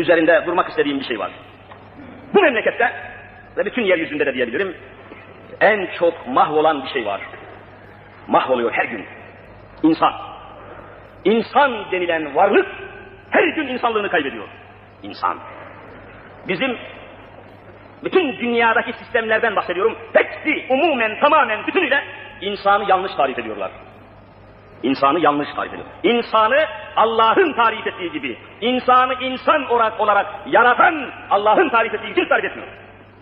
üzerinde durmak istediğim bir şey var. Bu memlekette ve bütün yeryüzünde de diyebilirim en çok mahvolan bir şey var. Mahvoluyor her gün. İnsan. İnsan denilen varlık her gün insanlığını kaybediyor. İnsan. Bizim bütün dünyadaki sistemlerden bahsediyorum. Hepsi umumen tamamen bütünüyle insanı yanlış tarif ediyorlar. İnsanı yanlış tarif ediyor. İnsanı Allah'ın tarif ettiği gibi, insanı insan olarak, olarak yaratan Allah'ın tarif ettiği gibi tarif etmiyor.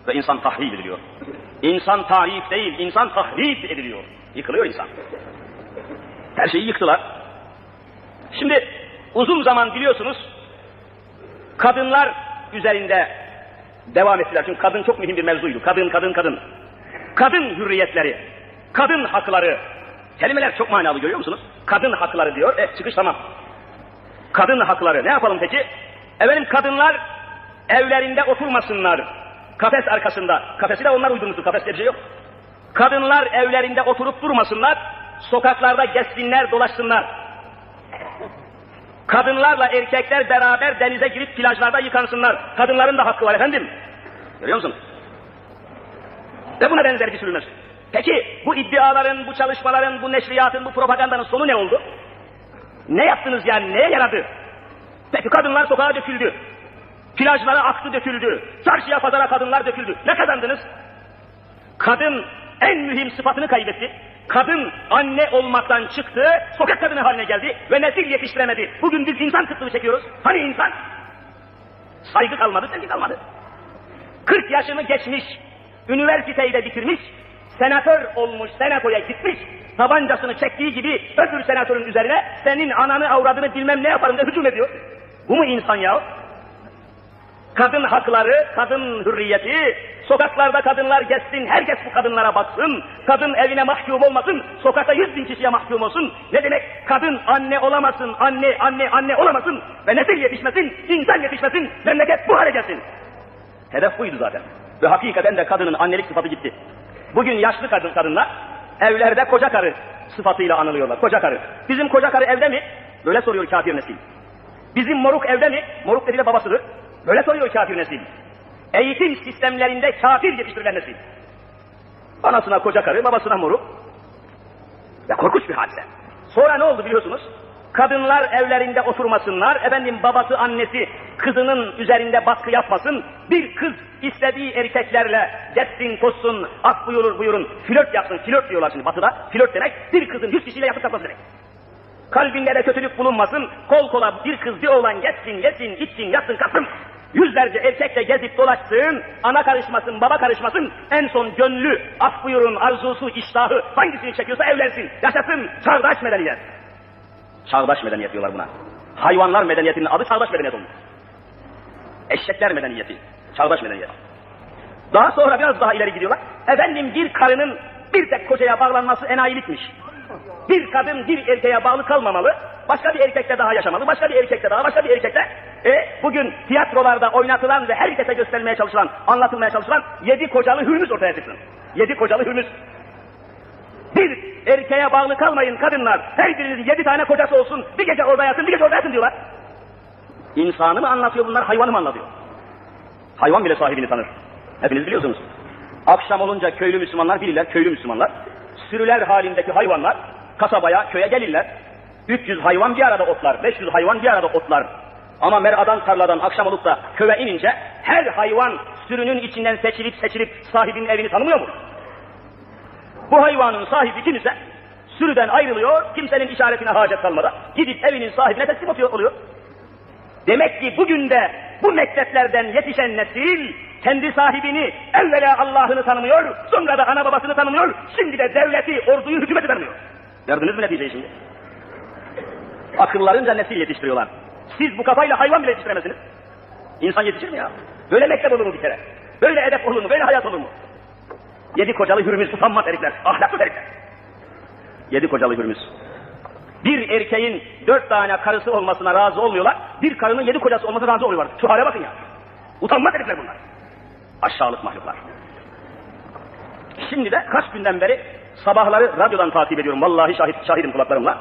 Ve insan tahrip ediliyor. İnsan tarif değil, insan tahrip ediliyor. Yıkılıyor insan. Her şeyi yıktılar. Şimdi uzun zaman biliyorsunuz kadınlar üzerinde devam ettiler. Çünkü kadın çok mühim bir mevzuydu. Kadın, kadın, kadın. Kadın hürriyetleri, kadın hakları. Kelimeler çok manalı görüyor musunuz? Kadın hakları diyor. E çıkış tamam. Kadın hakları. Ne yapalım peki? Efendim kadınlar evlerinde oturmasınlar. Kafes arkasında. Kafesi de onlar uydurmuştur. Kafes diye bir şey yok. Kadınlar evlerinde oturup durmasınlar. Sokaklarda gezsinler, dolaşsınlar. Kadınlarla erkekler beraber denize girip plajlarda yıkansınlar. Kadınların da hakkı var efendim. Görüyor musunuz? Ve buna benzer bir sürü mesele. Peki bu iddiaların, bu çalışmaların, bu neşriyatın, bu propagandanın sonu ne oldu? Ne yaptınız yani? Neye yaradı? Peki kadınlar sokağa döküldü. Plajlara aktı döküldü. Çarşıya pazara kadınlar döküldü. Ne kazandınız? Kadın en mühim sıfatını kaybetti. Kadın anne olmaktan çıktı, sokak kadını haline geldi ve nesil yetiştiremedi. Bugün biz insan kıtlığı çekiyoruz. Hani insan? Saygı kalmadı, sevgi kalmadı. 40 yaşını geçmiş, üniversiteyi de bitirmiş, senatör olmuş, senatoya gitmiş, tabancasını çektiği gibi öbür senatörün üzerine senin ananı avradını bilmem ne yaparım diye hücum ediyor. Bu mu insan ya? Kadın hakları, kadın hürriyeti, sokaklarda kadınlar gezsin, herkes bu kadınlara baksın, kadın evine mahkum olmasın, sokakta yüz bin kişiye mahkum olsun. Ne demek? Kadın anne olamasın, anne, anne, anne olamasın ve nesil yetişmesin, insan yetişmesin, memleket bu hale gelsin. Hedef buydu zaten. Ve hakikaten de kadının annelik sıfatı gitti. Bugün yaşlı kadın kadınlar evlerde koca karı sıfatıyla anılıyorlar. Koca karı. Bizim koca karı evde mi? Böyle soruyor kafir nesil. Bizim moruk evde mi? Moruk dediği de babasıdır. Böyle soruyor kafir nesil. Eğitim sistemlerinde kafir yetiştirilen nesil. Anasına koca karı, babasına moruk. Ve korkunç bir hadise. Sonra ne oldu biliyorsunuz? Kadınlar evlerinde oturmasınlar, efendim babası annesi kızının üzerinde baskı yapmasın, bir kız istediği erkeklerle geçsin, koşsun, ak buyurur buyurun, flört yapsın, flört diyorlar şimdi batıda, flört demek, bir kızın yüz kişiyle yatıp yapması demek. Kalbinde de kötülük bulunmasın, kol kola bir kız bir oğlan geçsin, yesin, içsin, yatsın, kalksın. Yüzlerce erkekle gezip dolaşsın, ana karışmasın, baba karışmasın, en son gönlü, af buyurun, arzusu, iştahı, hangisini çekiyorsa evlensin, yaşasın, çağdaş medeniyet. Çağdaş medeniyet diyorlar buna. Hayvanlar medeniyetinin adı çağdaş medeniyet olmuş. Eşekler medeniyeti, çağdaş medeniyet. Daha sonra biraz daha ileri gidiyorlar. Efendim bir karının bir tek kocaya bağlanması enayilikmiş. Bir kadın bir erkeğe bağlı kalmamalı, başka bir erkekle daha yaşamalı, başka bir erkekle daha, başka bir erkekle. E, bugün tiyatrolarda oynatılan ve herkese göstermeye çalışılan, anlatılmaya çalışılan yedi kocalı hürmüz ortaya çıksın. Yedi kocalı hürmüz. Bir erkeğe bağlı kalmayın kadınlar. Her birinizin yedi tane kocası olsun. Bir gece orada yatın, bir gece orada yatın diyorlar. İnsanı mı anlatıyor bunlar, hayvanı mı anlatıyor? Hayvan bile sahibini tanır. Hepiniz biliyorsunuz. Akşam olunca köylü Müslümanlar bilirler, köylü Müslümanlar. Sürüler halindeki hayvanlar kasabaya, köye gelirler. 300 hayvan bir arada otlar, 500 hayvan bir arada otlar. Ama meradan tarladan akşam olup da köye inince her hayvan sürünün içinden seçilip seçilip sahibinin evini tanımıyor mu? Bu hayvanın sahibi kimse sürüden ayrılıyor, kimsenin işaretine hacet kalmadan gidip evinin sahibine teslim oluyor. Demek ki bugün de bu mekteplerden yetişen nesil kendi sahibini evvela Allah'ını tanımıyor, sonra da ana babasını tanımıyor, şimdi de devleti, orduyu, hükümeti tanımıyor. Gördünüz mü neticeyi şimdi? Akıllarınca nesil yetiştiriyorlar. Siz bu kafayla hayvan bile yetiştiremezsiniz. İnsan yetişir mi ya? Böyle mektep olur mu bir kere? Böyle edep olur mu? Böyle hayat olur mu? Yedi kocalı hürmüz utanmaz herifler, ahlaksız herifler. Yedi kocalı hürmüz. Bir erkeğin dört tane karısı olmasına razı olmuyorlar, bir karının yedi kocası olmasına razı oluyorlar. Şu hale bakın ya. Utanmaz herifler bunlar. Aşağılık mahluklar. Şimdi de kaç günden beri sabahları radyodan takip ediyorum. Vallahi şahit, şahidim kulaklarımla.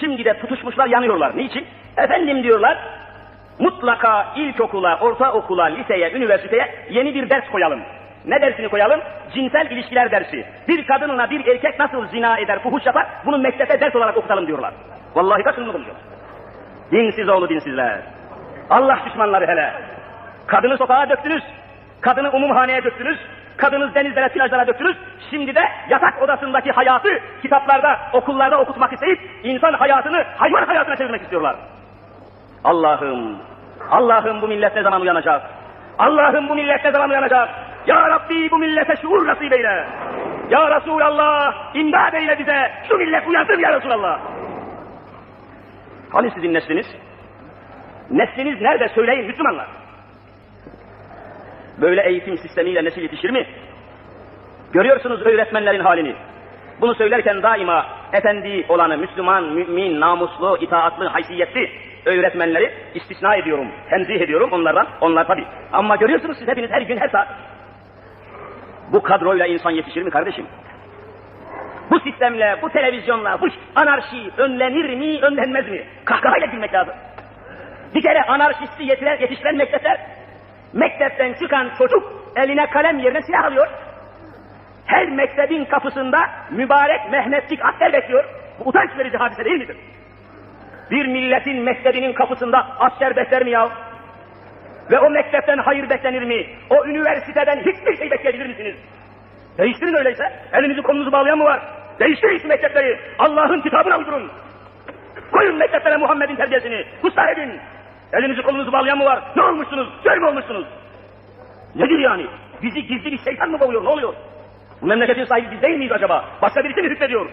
Şimdi de tutuşmuşlar, yanıyorlar. Niçin? Efendim diyorlar, mutlaka ilkokula, ortaokula, liseye, üniversiteye yeni bir ders koyalım. Ne dersini koyalım? Cinsel ilişkiler dersi. Bir kadınla bir erkek nasıl zina eder, fuhuş yapar, bunu mektebe ders olarak okutalım diyorlar. Vallahi kaçın bunu konuşuyor. Dinsiz oğlu dinsizler. Allah düşmanları hele. Kadını sokağa döktünüz. Kadını umumhaneye döktünüz. Kadını denizlere, plajlara döktünüz. Şimdi de yatak odasındaki hayatı kitaplarda, okullarda okutmak isteyip insan hayatını hayvan hayatına çevirmek istiyorlar. Allah'ım, Allah'ım bu millet ne zaman uyanacak? Allah'ım bu millet ne zaman uyanacak? Ya Rabbi bu millete şuur nasip eyle. Ya Resulallah imdad eyle bize. Şu millet uyansın ya Resulallah. Hani sizin nesliniz? Nesliniz nerede söyleyin Müslümanlar. Böyle eğitim sistemiyle nesil yetişir mi? Görüyorsunuz öğretmenlerin halini. Bunu söylerken daima efendi olanı, Müslüman, mümin, namuslu, itaatlı, haysiyetli öğretmenleri istisna ediyorum, tenzih ediyorum onlardan. Onlar tabi. Ama görüyorsunuz siz hepiniz her gün her saat. Bu kadroyla insan yetişir mi kardeşim? Bu sistemle, bu televizyonla, bu anarşi önlenir mi, önlenmez mi? Kahkahayla gülmek lazım. Bir kere anarşisti yetiren, yetiştiren mektepler, mektepten çıkan çocuk eline kalem yerine silah alıyor. Her mektebin kapısında mübarek Mehmetçik asker bekliyor. Bu utanç verici hadise değil midir? Bir milletin mektebinin kapısında asker bekler mi ya? Ve o mektepten hayır beklenir mi? O üniversiteden hiçbir şey bekleyebilir misiniz? Değiştirin öyleyse. Elinizi kolunuzu bağlayan mı var? Değiştirin şu mektepleri. Allah'ın kitabına uydurun. Koyun mekteplere Muhammed'in terbiyesini. Kusta edin. Elinizi kolunuzu bağlayan mı var? Ne olmuşsunuz? Kör mü olmuşsunuz? Nedir yani? Bizi gizli bir şeytan mı boğuyor? Ne oluyor? Bu memleketin sahibi biz değil miyiz acaba? Başka birisi mi hükmediyor?